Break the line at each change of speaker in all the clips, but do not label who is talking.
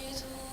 You.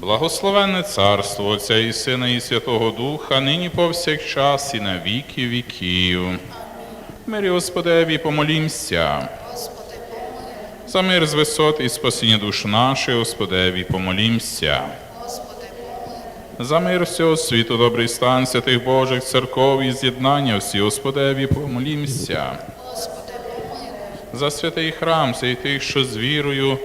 Благословенне царство Отця і Сина і Святого Духа, нині повсякчас і на віки віків. Мирі Господеві, помолімся. За мир з висот і спасіння душ наших, Господеві, помолімся. За мир всього світу, добрий стан святих Божих церков і з'єднання всі, Господеві, помолімся. За святий храм, сей тих, що з вірою,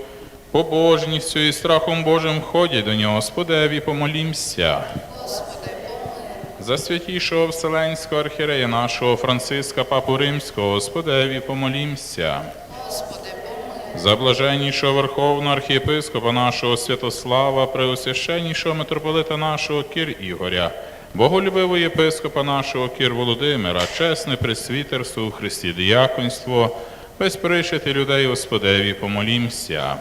побожністю і страхом Божим ходять до нього, Господеві, помолімся.
Господи,
За святішого Вселенського архірея нашого Франциска Папу Римського, Господеві, помолімся.
Господи,
За блаженнішого Верховного архієпископа нашого Святослава, преосвященнішого митрополита нашого Кір Ігоря, боголюбивого єпископа нашого Кір Володимира, чесне пресвітерство у Христі діяконство, безперечити людей Господеві, помолімся.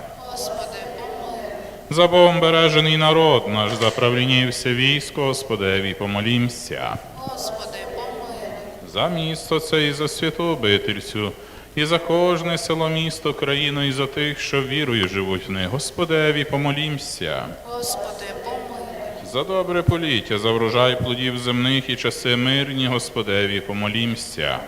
За Богом бережений народ наш, за правління і все військо, Господеві, помолімся.
Господи, помилуй,
За місто це і за святу обительцю, і за кожне село, місто, країну, і за тих, що вірою живуть в них. Господеві, помолімся.
Господи, помилуй,
За добре поліття, за врожай плодів земних і часи мирні, Господеві, помолімся.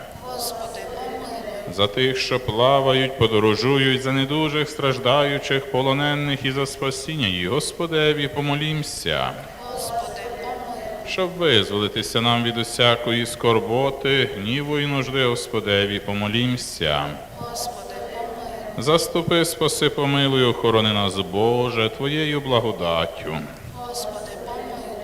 За тих, що плавають, подорожують, за недужих, страждаючих, полонених і за спасіння їх, Господеві, помолімся.
Господи, помилуй,
Щоб визволитися нам від усякої скорботи, гніву і нужди, Господеві, помолімся.
Господи,
Заступи, спаси, помилуй, охорони нас, Боже, Твоєю благодаттю.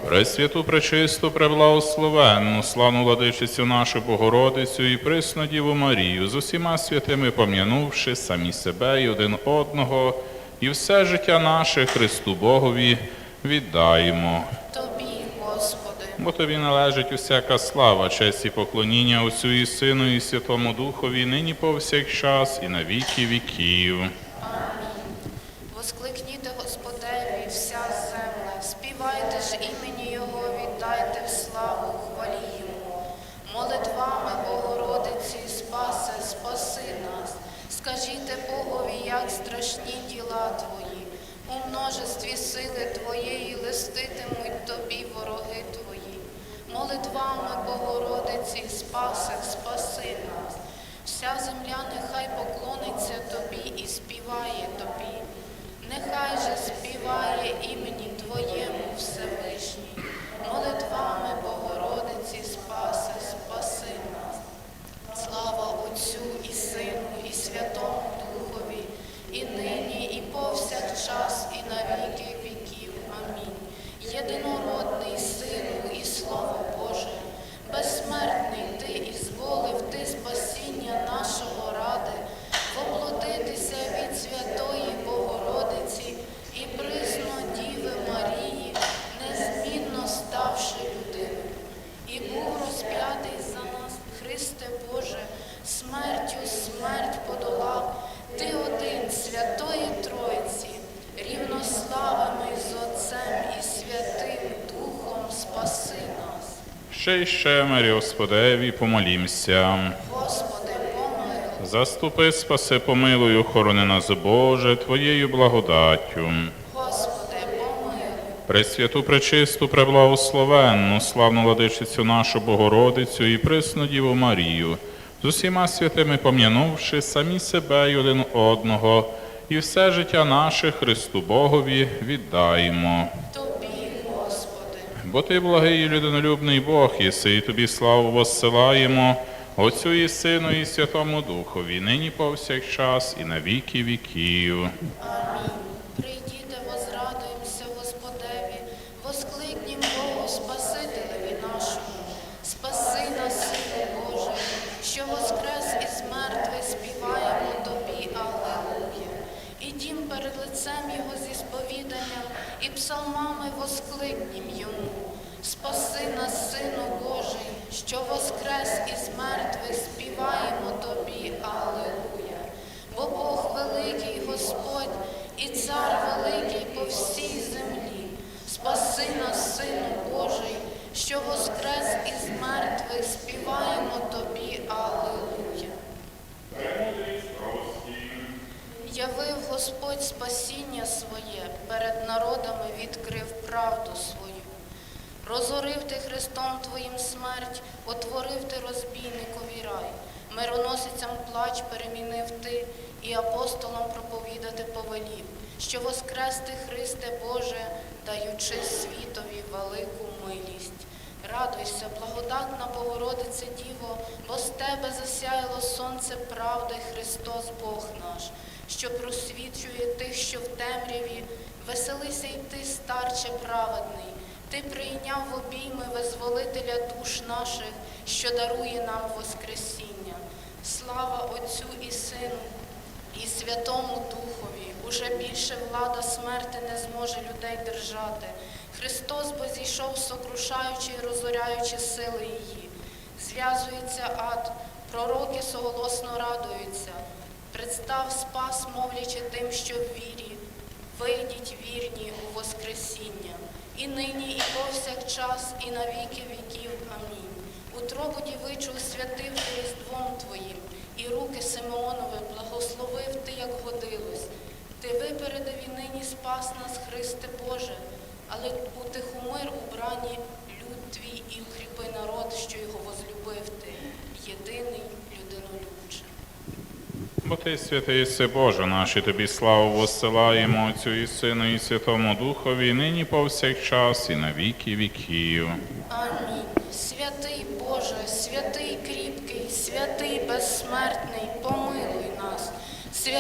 Пресвяту, пречисту, преблагословенну, славну владичицю нашу Богородицю і присну Діву Марію, з усіма святими пом'янувши самі себе і один одного, і все життя наше Христу Богові віддаємо.
Тобі, Господи,
Бо тобі належить усяка слава, честь і поклоніння Отцю і Сину і Святому Духові, нині повсякчас і на віки віків.
Воскликніте Господеві, вся земля, співайте ж імені Його, віддайте в славу, хвалі Йому. Молитвами Богородиці спасе, спаси нас. Скажіте Богові, як страшні діла Твої. У множестві сили Твоєї листитимуть Тобі вороги Твої. Молитвами Богородиці спаси, спаси нас. Вся земля нехай поклониться Тобі і співає Тобі. Нехай же співає імені Твоєму Всевишній. Молитвами Богородиці спаси, спаси нас. Слава Отцю і Сину, і Святому Духові, і нині, і повсякчас, і на віки віків. Амінь. Єдинородний Сину і Слово Боже, безсмертний Ти і зволив Ти спасіння нашого ради, воплотитися від Святої Богородиці і присно Діви Марії, незмінно ставши людиною. І був розп'ятий за нас, Христе Боже, смертю смерть подолав, Ти один, Святої Тройці, рівнославами з Отцем і Святим Духом спаси нас.
Ще Марі Господеві, помолімся.
Господи, помилуй.
Заступи, спаси, помилуй, охорони нас, Боже, Твоєю благодаттю.
Господи, помилуй.
Пресвяту, пречисту, преблагословенну, славну владичицю нашу Богородицю і присну Діву Марію, з усіма святими пом'янувши самі себе й один одного, і все життя наше Христу Богові віддаємо. Бо ти благий і людинолюбний Бог єси, і тобі славу воссилаємо, Отцю і Сину, і Святому Духові, нині повсякчас, і на віки віків.
Амінь. Прийдіте, возрадуємося Господеві, воскликнім Богу Спасителеві нашому. Спаси нас, Сину Боже, що воскрес із мертвих співаємо Тобі, Аллилуйя. Ідім перед лицем Його зі сповіданням і псалмами воскликнім Йому. Спаси нас, Сину Божий, що воскрес із мертвих співаємо Тобі, Аллилуйя. Бо Бог великий Господь і цар великий по всій землі. Спаси нас, Сину Божий, що воскрес із мертвих співаємо Тобі, Аллилуйя. Явив Господь спасіння своє, перед народами відкрив правду свою. Розорив ти Христом Твоїм смерть, отворив ти розбійникові рай, мироносицям плач перемінив ти і апостолам проповідати повелів, що воскрести Христе Боже, даючи світові велику милість. Радуйся, благодатна Богородице Діво, бо з тебе засяяло сонце правди Христос Бог наш, що просвічує тих, що в темряві, веселися й ти, старче праведний. Ти прийняв в обійми визволителя душ наших, що дарує нам Воскресіння. Слава Отцю і Сину, і Святому Духові. Уже більше влада смерти не зможе людей держати. Христос бо зійшов, сокрушаючи і розоряючи сили її. Зв'язується ад, пророки соголосно радуються. Представ спас, мовлячи тим, що в вірі. Вийдіть вірні у Воскресіння, і нині, і повсякчас, і на віки віків. Амінь. Утробу дівичу святив ти різдвом Твоїм, і руки Симеонове благословив ти, як годилось. Ти випередив і нині спас нас, Христе Боже, але утихомир у брані люд твій і укріпи народ, що його возлюбив ти, єдиний людинолюбче.
Бо ти святий си Боже наш, і тобі славу воссилаємо Отцю і Сину, і Святому Духові, і нині повсякчас, і на віки віків.
Амінь. Святий Боже, святий кріпкий, святий безсмертний, помилуй нас.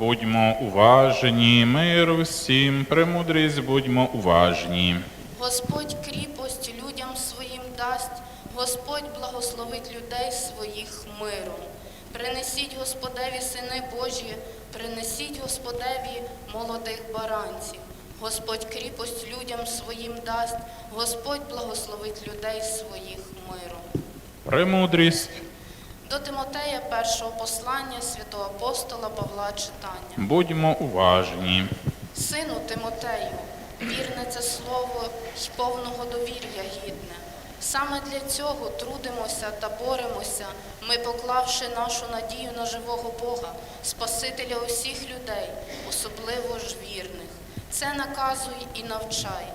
Будьмо уважні, мир всім, премудрість будьмо уважні.
Господь кріпость людям своїм дасть, Господь благословить людей своїх миром. Принесіть Господеві сини Божі, принесіть Господеві молодих баранців. Господь кріпость людям своїм дасть, Господь благословить людей своїх миром.
Премудрість.
До Тимотея першого послання святого апостола Павла читання.
Будьмо уважні.
Сину Тимотею, вірне це слово й повного довір'я гідне. Саме для цього трудимося та боремося, ми поклавши нашу надію на живого Бога, Спасителя усіх людей, особливо ж вірних. Це наказуй і навчай.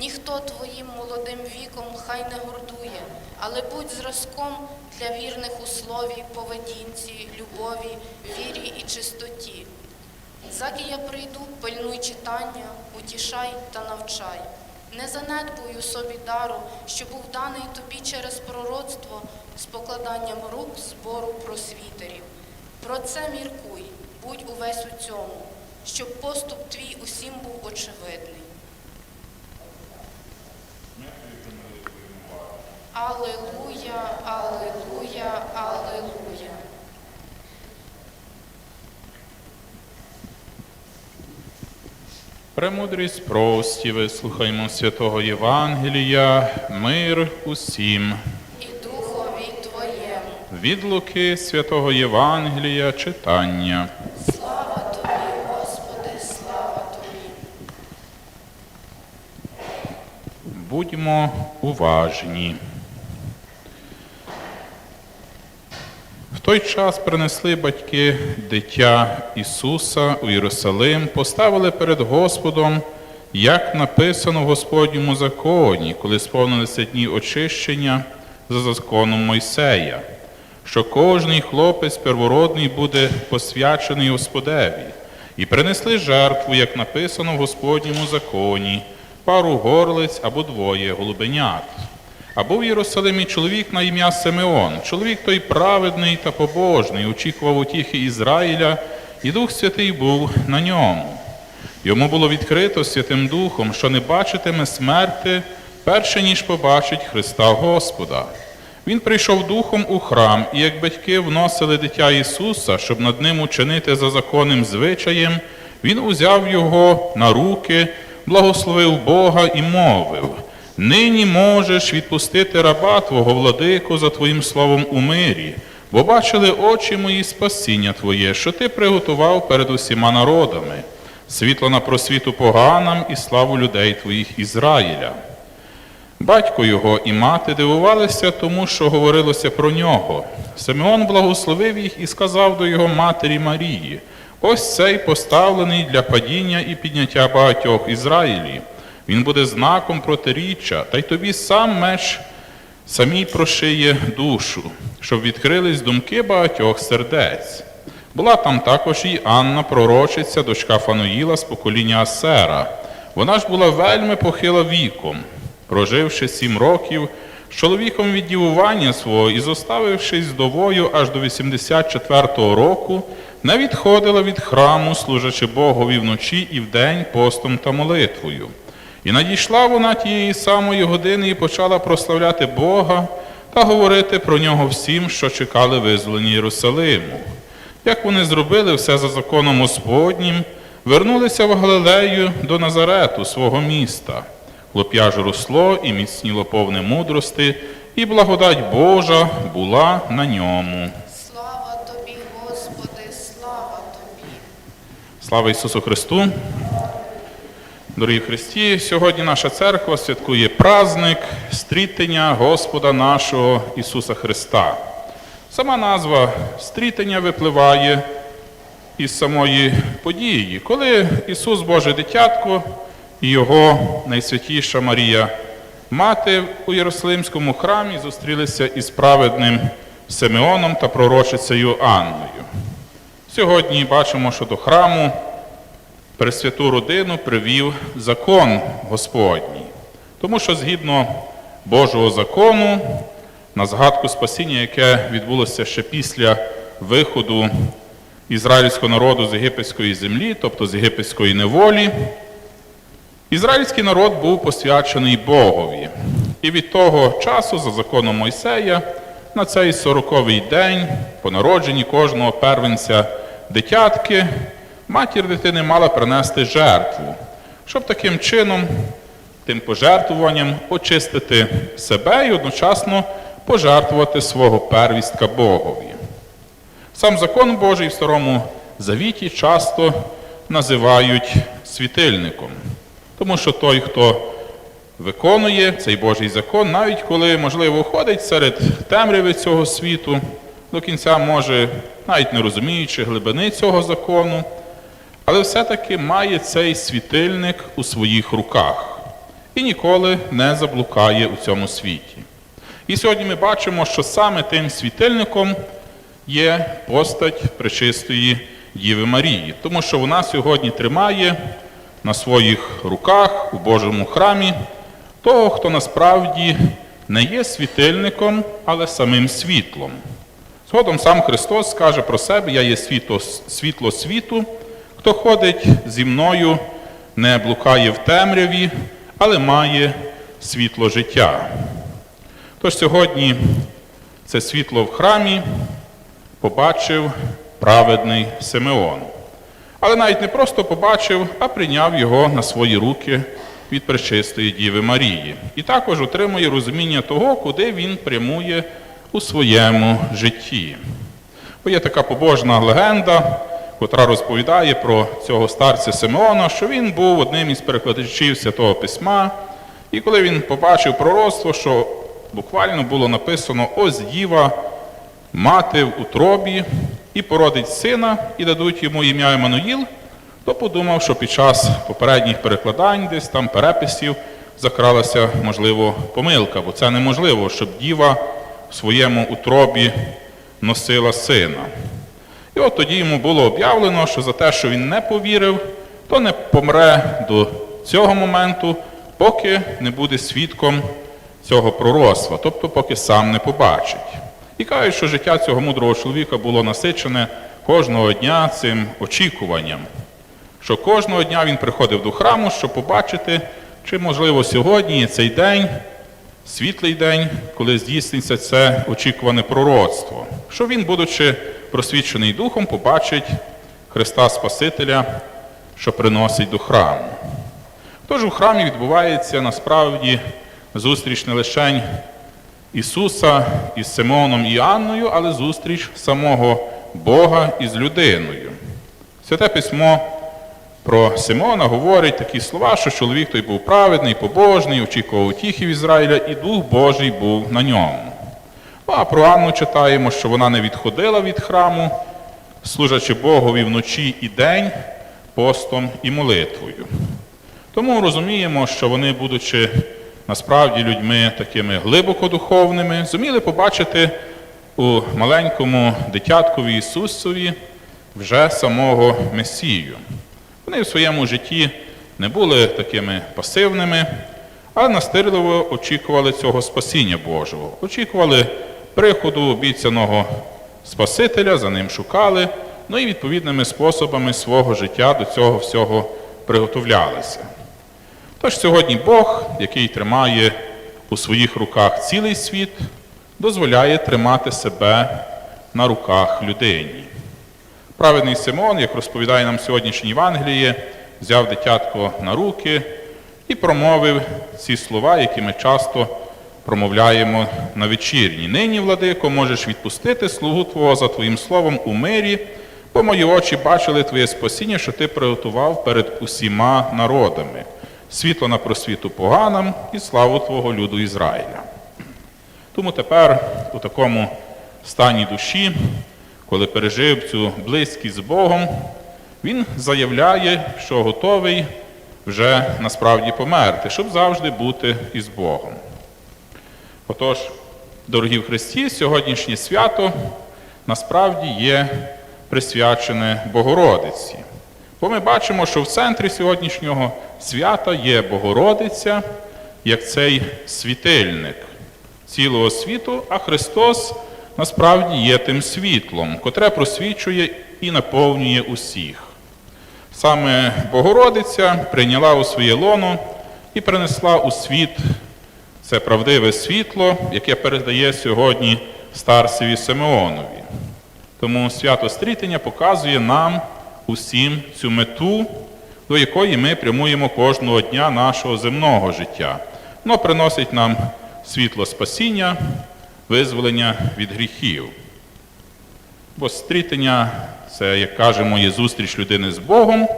Ніхто твоїм молодим віком хай не гордує, але будь зразком для вірних у слові, поведінці, любові, вірі і чистоті. Заки я прийду, пильнуй читання, утішай та навчай. Не занедбуй у собі дару, що був даний тобі через пророцтво з покладанням рук збору просвітерів. Про це міркуй, будь увесь у цьому, щоб поступ твій усім був очевидний. Алилуя, алилуя, алилуя.
Премудрість прості, вислухаймо святого Євангелія, мир усім.
І духові твоєму.
Від Луки святого Євангелія читання.
Слава тобі, Господи, слава тобі.
Будьмо уважні. В той час принесли батьки дитя Ісуса у Єрусалим, поставили перед Господом, як написано в Господньому законі, коли сповнилися дні очищення за законом Мойсея, що кожний хлопець первородний буде посвячений Господеві, і принесли жертву, як написано в Господньому законі, пару горлиць або двоє голубенят. А був в Єрусалимі чоловік на ім'я Симеон. Чоловік той праведний та побожний, очікував утіхи Ізраїля, і Дух Святий був на ньому. Йому було відкрито Святим Духом, що не бачитиме смерти, перше ніж побачить Христа Господа. Він прийшов духом у храм, і як батьки вносили дитя Ісуса, щоб над ним учинити за законним звичаєм, він узяв його на руки, благословив Бога і мовив. Нині можеш відпустити раба Твого владику за Твоїм словом у мирі, бо бачили очі мої спасіння Твоє, що Ти приготував перед усіма народами, світло на просвіту поганам і славу людей Твоїх Ізраїля. Батько його і мати дивувалися тому, що говорилося про нього. Симеон благословив їх і сказав до його матері Марії: ось цей поставлений для падіння і підняття багатьох Ізраїлі. Він буде знаком протиріччя, та й тобі сам меч самій прошиє душу, щоб відкрились думки багатьох сердець. Була там також і Анна, пророчиця, дочка Фануїла з покоління Асера. Вона ж була вельми похила віком, проживши сім років, з чоловіком від дівування свого і зоставившись вдовою аж до 84-го року, не відходила від храму, служачи Богові вночі і вдень постом та молитвою. І надійшла вона тієї самої години і почала прославляти Бога та говорити про нього всім, що чекали визволення Єрусалиму. Як вони зробили все за законом Господнім, вернулися в Галилею до Назарету, свого міста. Хлоп'я ж росло і міцніло повне мудрости, і благодать Божа була на ньому.
Слава тобі, Господи, слава тобі.
Слава Ісусу Христу! Дорогі Христі, сьогодні наша церква святкує праздник стрітення Господа нашого Ісуса Христа. Сама назва стрітення випливає із самої події, коли Ісус Боже дитятко і Його найсвятіша Марія Мати у Єрусалимському храмі зустрілися із праведним Симеоном та пророчицею Анною. Сьогодні бачимо, що до храму Пресвяту родину привів закон Господній. Тому що згідно Божого закону, на згадку спасіння, яке відбулося ще після виходу ізраїльського народу з єгипетської землі, тобто з єгипетської неволі, ізраїльський народ був посвячений Богові. І від того часу, за законом Мойсея, на цей сороковий день, по народженні кожного первенця дитятки, матір дитини мала принести жертву, щоб таким чином, тим пожертвуванням очистити себе і одночасно пожертвувати свого первістка Богові. Сам закон Божий в Старому Завіті часто називають світильником, тому що той, хто виконує цей Божий закон, навіть коли, можливо, ходить серед темряви цього світу, до кінця може, навіть не розуміючи глибини цього закону, але все-таки має цей світильник у своїх руках і ніколи не заблукає у цьому світі. І сьогодні ми бачимо, що саме тим світильником є постать пречистої Діви Марії, тому що вона сьогодні тримає на своїх руках у Божому храмі того, хто насправді не є світильником, але самим світлом. Згодом сам Христос скаже про себе: Я є світло, світло світу, хто ходить зі мною, не блукає в темряві, але має світло життя. Тож сьогодні це світло в храмі побачив праведний Симеон. Але навіть не просто побачив, а прийняв його на свої руки від пречистої Діви Марії. І також отримує розуміння того, куди він прямує у своєму житті. Бо є така побожна легенда, котра розповідає про цього старця Симеона, що він був одним із перекладачів Святого Письма, і коли він побачив пророцтво, що буквально було написано ось діва, мати в утробі і породить сина, і дадуть йому ім'я Еммануїл, то подумав, що під час попередніх перекладань, десь там переписів, закралася, можливо, помилка, бо це неможливо, щоб діва в своєму утробі носила сина. І от тоді йому було об'явлено, що за те, що він не повірив, то не помре до цього моменту, поки не буде свідком цього пророцтва, тобто поки сам не побачить. І кажуть, що життя цього мудрого чоловіка було насичене кожного дня цим очікуванням, що кожного дня він приходив до храму, щоб побачити, чи, можливо, сьогодні цей день, світлий день, коли здійсниться це очікуване пророцтво, що він, будучи просвічений духом, побачить Христа Спасителя, що приносить до храму. Тож у храмі відбувається насправді зустріч не лише Ісуса із Симоном і Анною, але зустріч самого Бога із людиною. Святе письмо про Симона говорить такі слова, що чоловік той був праведний, побожний, очікував утіхів Ізраїля, і Дух Божий був на ньому. Ну, а про Анну читаємо, що вона не відходила від храму, служачи Богові вночі і день, постом і молитвою. Тому розуміємо, що вони, будучи насправді людьми такими глибоко духовними, зуміли побачити у маленькому дитяткові Ісусові вже самого Месію. Вони в своєму житті не були такими пасивними, а настирливо очікували цього спасіння Божого, очікували приходу обіцяного Спасителя, за ним шукали, ну і відповідними способами свого життя до цього всього приготовлялися. Тож сьогодні Бог, який тримає у своїх руках цілий світ, дозволяє тримати себе на руках людині. Праведний Симон, як розповідає нам сьогоднішнє Євангеліє, взяв дитятко на руки і промовив ці слова, які ми часто промовляємо на вечірні. Нині, владико, можеш відпустити слугу Твого за Твоїм словом у мирі, бо мої очі бачили Твоє спасіння, що Ти приготував перед усіма народами світло на просвіту поганам і славу Твого люду Ізраїля. Тому тепер у такому стані душі, коли пережив цю близькість з Богом, він заявляє, що готовий вже насправді померти, щоб завжди бути із Богом. Отож, дорогі в Христі, сьогоднішнє свято насправді є присвячене Богородиці. Бо ми бачимо, що в центрі сьогоднішнього свята є Богородиця, як цей світильник цілого світу, а Христос насправді є тим світлом, котре просвічує і наповнює усіх. Саме Богородиця прийняла у своє лоно і принесла у світ це правдиве світло, яке передає сьогодні старцеві Симеонові. Тому свято стрітення показує нам усім цю мету, до якої ми прямуємо кожного дня нашого земного життя. Воно приносить нам світло спасіння, визволення від гріхів. Бо стрітення це, як кажемо, є зустріч людини з Богом,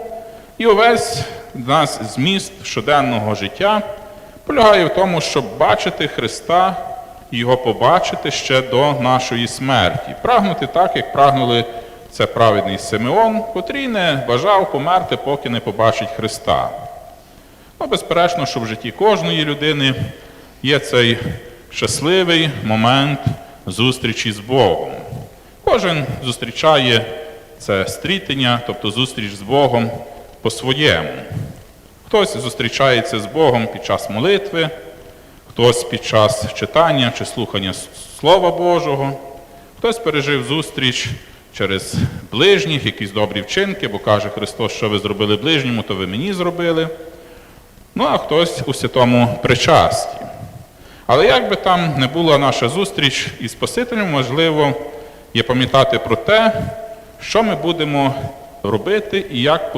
і увесь нас зміст щоденного життя полягає в тому, щоб бачити Христа і його побачити ще до нашої смерті, прагнути так, як прагнули це праведний Симеон, котрий не бажав померти, поки не побачить Христа. Ну, безперечно, що в житті кожної людини є цей щасливий момент зустрічі з Богом. Кожен зустрічає це стрітення, тобто зустріч з Богом по-своєму. Хтось зустрічається з Богом під час молитви, хтось під час читання чи слухання Слова Божого, хтось пережив зустріч через ближніх, якісь добрі вчинки, бо каже Христос, що ви зробили ближньому, то ви мені зробили. Ну, а хтось у святому причасті. Але як би там не була наша зустріч із Спасителем, важливо є пам'ятати про те, що ми будемо робити і як